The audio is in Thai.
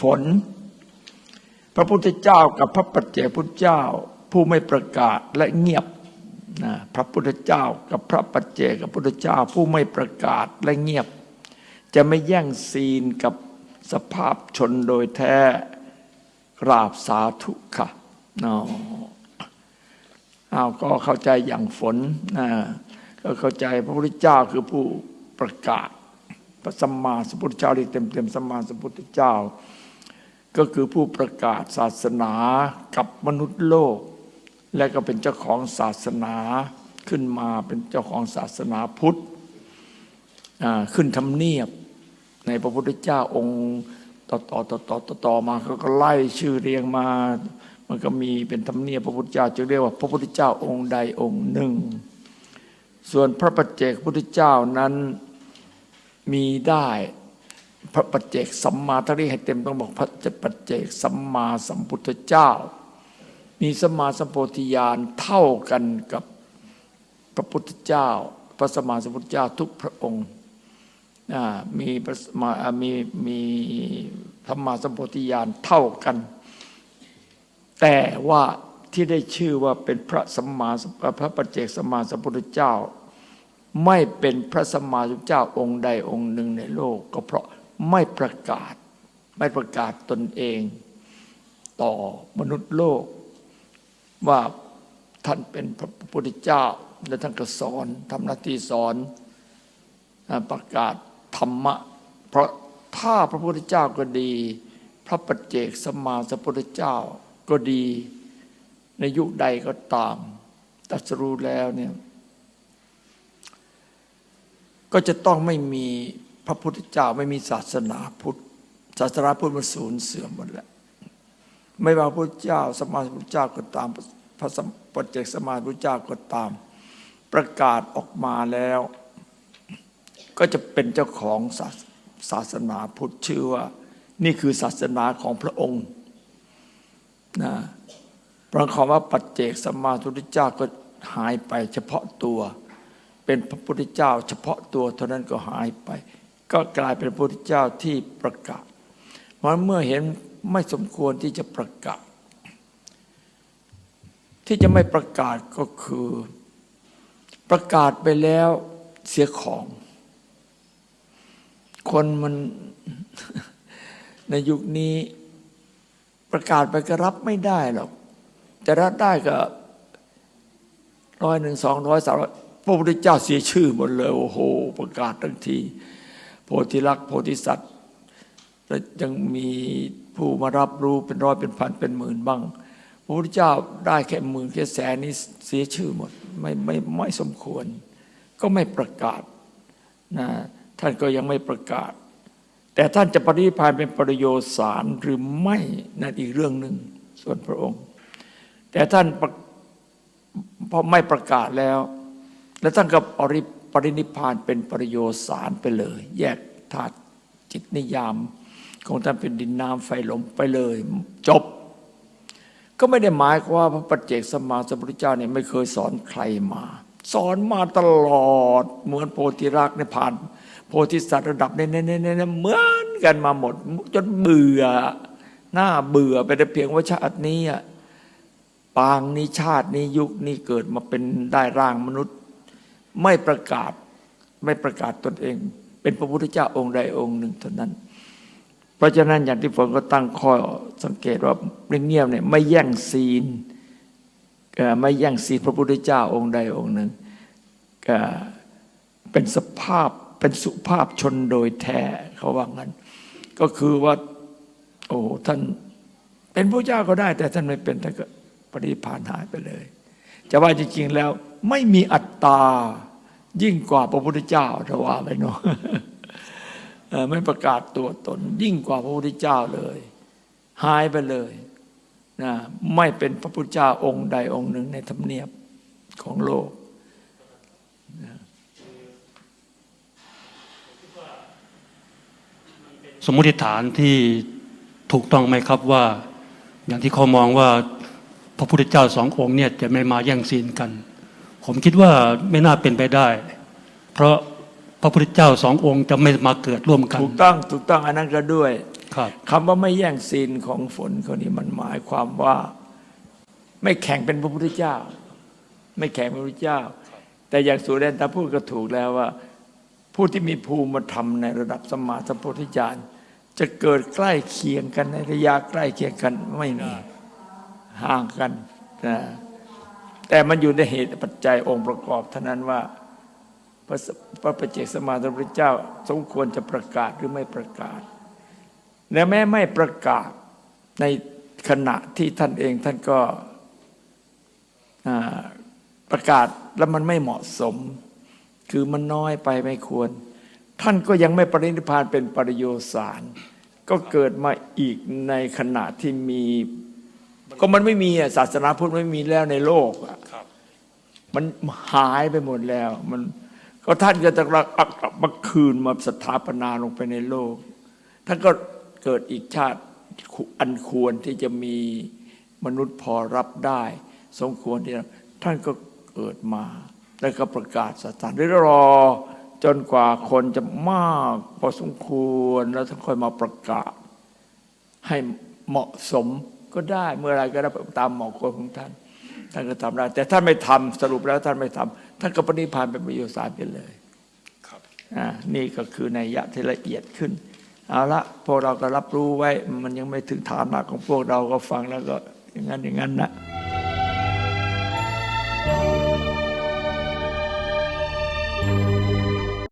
ฝน พระพุทธเจ้ากับพระปัจเจกพุทธเจ้า ผู้ไม่ประกาศและเงียบนะพระพุทธเจ้ากับพระปัจเจกพุทธเจ้าผู้ไม่ประกาศและเงียบ จะไม่แย่งซีนกับสภาพชนโดยแท้กราบสาธุค่ะเนาะอ้าก็เข้าใจอย่างฝนนะก็เข้าใจพระพุทธเจ้าคือผู้ประกาศ พระสัมมาสัมพุทธเจ้าเรียกเต็มสัมมาสัมพุทธเจ้า ก็คือผู้ประกาศศาสนากับมนุษย์โลก และก็เป็นเจ้าของศาสนาขึ้นมาเป็นเจ้าของศาสนาพุทธขึ้นทำเนียบในพระพุทธเจ้าองค์ต่อต่อต่อต่อต่อตอมาเขาก็ไล่ชื่อเรียงมา มันก็มีเป็นธรรมเนียบพระพุทธเจ้าจึงเรียกว่า พระพุทธเจ้าองค์ใดองค์หนึ่ง ส่วนพระปัจเจกพุทธเจ้านั้นมีได้ พระปัจเจกสัมมาถ้าเรีให้เต็มต้องบอกพระปัจเจกสัมมาสัมพุทธเจ้า มีสัมมาสัมโพธิญาณเท่ากันกับพระพุทธเจ้า พระสัมมาสัมพุทธเจ้าทุกพระองค์มีมามีมีธรรมาสัมโพธิญาณเท่ากัน แต่ว่าที่ได้ชื่อว่าเป็นพระสัมมาพระปัจเจกสัมมาสัมพุทธเจ้า ไม่เป็นพระสัมมาสัมพุทธเจ้าองค์ใดองค์หนึ่งในโลก ก็เพราะ ไม่ประกาศ ไม่ประกาศตนเอง ต่อมนุษย์โลก ว่าท่านเป็นพระพุทธเจ้าและท่านก็สอนทำหน้าที่สอนประกาศธรรมะ เพราะถ้าพระพุทธเจ้าก็ดี พระปัจเจกสมมาสัมพุทธเจ้าก็ดีในยุคใดก็ตามตัสรู้แล้วเนี่ยก็จะต้องไม่มี พระพุทธเจ้าไม่มีศาสนาพุทธศาสนาพุทธมันสูญเสื่อมหมดแล้วไม่ว่าพระพุทธเจ้าสมมาพุทธเจ้าก็ตามพระสัมปเจกสมาพุทธเจ้าก็ตาม ประกาศออกมาแล้ว ก็จะเป็นเจ้าของศาสาสนาพุทธชื่อว่า นี่คือศาสนาของพระองค์นะประคำว่าปัจเจกสมาพุทธเจ้าก็หายไปเฉพาะตัว เป็นพระพุทธเจ้า เฉพาะตัวเท่านั้นก็หายไป ก็กลายเป็นพระพุทธเจ้าที่ประกาศเพราะเมื่อเห็นไม่สมควรที่จะประกาศ ที่จะไม่ประกาศก็คือ ประกาศไปแล้วเสียของ คนมันในยุคนี้ประกาศไปก็รับไม่ได้หรอก จะรับได้ก็ร้อยหนึ่งสองร้อยสามร้อยพระพุทธเจ้าเสียชื่อหมดเลย โอ้โห ประกาศทั้งที โพธิลักษณ์โพธิสัตว์แล้วยังมีผู้มารับรู้เป็นร้อยเป็นพันเป็นหมื่นบ้าง พระพุทธเจ้าได้แค่หมื่นแค่แสนนี้เสียชื่อหมดไม่ไม่ไม่สมควร ก็ไม่ประกาศนะท่านก็ยังไม่ประกาศ แต่ท่านจะปฏิพานเป็นประโยชน์สารหรือไม่นั่นอีกเรื่องหนึ่งส่วนพระองค์ แต่ท่านประพอไม่ประกาศแล้ว แล้วท่านก็ปริ รินิพานเป็นประโยชน์สารไปเลย แยกธาตุจิตนิยาม ของท่านเป็นดินน้ำไฟลมไปเลย จบ ก็ไม่ได้หมายว่าพระปัจเจกสมมาสัมพุทธเจ้าเนี่ยไม่เคยสอนใครมา สอนมาตลอด เหมือนโพธิรักษ์เนี่ยผ่าน โพธิสัตว์ระดับเนี่ยเนี่ยเนเหมือนกันมาหมด จนเบื่อ หน้าเบื่อไปแต่เพียงว่าชาตินี้ปางนี้ชาตินี้ยุคนี้เกิดมาเป็นได้ร่างมนุษย์ ไม่ประกาศไม่ประกาศตนเอง เป็นพระพุทธเจ้าองค์ใดองค์หนึ่งเท่านั้น เพราะฉะนั้นอย่างที่ฝนก็ตั้งข้อสังเกตว่าเงียบๆเนี่ยไม่แย่งซีนไม่แย่งซีนพระพุทธเจ้าองค์ใดองค์หนึ่งเอ่อเป็นสภาพเป็นสุภาพชนโดยแท้เขาว่างั้น ก็คือว่าโอ้ท่านเป็นพระเจ้าก็ได้ แต่ท่านไม่เป็นท่านก็ปริพานหายไปเลย จะว่าจริงๆแล้ว ไม่มีอัตตา ยิ่งกว่าพระพุทธเจ้าถ้าว่าไปเนาะไม่ประกาศตัวตน ยิ่งกว่าพระพุทธเจ้าเลย หายไปเลยนะไม่เป็นพระพุทธเจ้าองค์ใดองค์หนึ่งในธรรมเนียบของโลกสมมติฐานที่ถูกต้องไหมครับว่า อย่างที่เขามองว่าพระพุทธเจ้าสององค์เนี่ยจะไม่มาแย่งซีนกัน ผมคิดว่าไม่น่าเป็นไปได้ เพราะพระพุทธเจ้าสององค์จะไม่มาเกิดร่วมกัน ถูกต้องถูกต้องอันนั้นก็ด้วยครับครับคำว่าไม่แย่งซีนของฝนคนนี้มันหมายความว่า ไม่แข่งเป็นพระพุทธเจ้า ไม่แข่งเป็นพระพุทธเจ้า แต่อย่างสุเรนตาพูดก็ถูกแล้วว่า ผู้ที่มีภูมิธรรมในระดับสมมาสัมโพธิญาณจะเกิดใกล้เคียงกันในระยะใกล้เคียงกันไม่มีห่างกันนะ แต่มันอยู่ในเหตุปัจจัยองค์ประกอบเท่านั้นว่าพระพระปเจกสมาสัมพุทธเจ้า สมควรจะประกาศหรือไม่ประกาศ และแม้ไม่ประกาศในขณะที่ท่านเองท่านก็ประกาศแล้วมันไม่เหมาะสม คือมันน้อยไปไม่ควร ท่านก็ยังไม่ปรินิพานเป็นปริโยสารก็เกิดมาอีกในขณะที่มี ก็มันไม่มีศาสนาพุทธไม่มีแล้วในโลกอะ มันหายไปหมดแล้ว มันก็ท่านก็จะกลับมาคืนมาสถาปนาลงไปในโลก ท่านก็เกิดอีกชาติอันควรที่จะมีมนุษย์พอรับได้ สมควรที่ท่านก็เกิดมา แล้วก็ประกาศศาสนาหรือรอจนกว่าคนจะมากพอสมควรแล้วท่านค่อยมาประกาศ ให้เหมาะสมก็ได้เมื่อไรก็ได้ตามเหมาะควรของท่าน ท่านก็ทำได้ แต่ท่านไม่ทำสรุปแล้วท่านไม่ทำท่านก็ปฏิพานเป็นประโยชน์สารไปเลยครับอ่านี่ก็คือในยยะที่ละเอียดขึ้นเอาละพวกเราก็รับรู้ไว้มันยังไม่ถึงฐานะของพวกเราก็ฟังแล้วก็อย่างนั้นอย่างนั้นนะ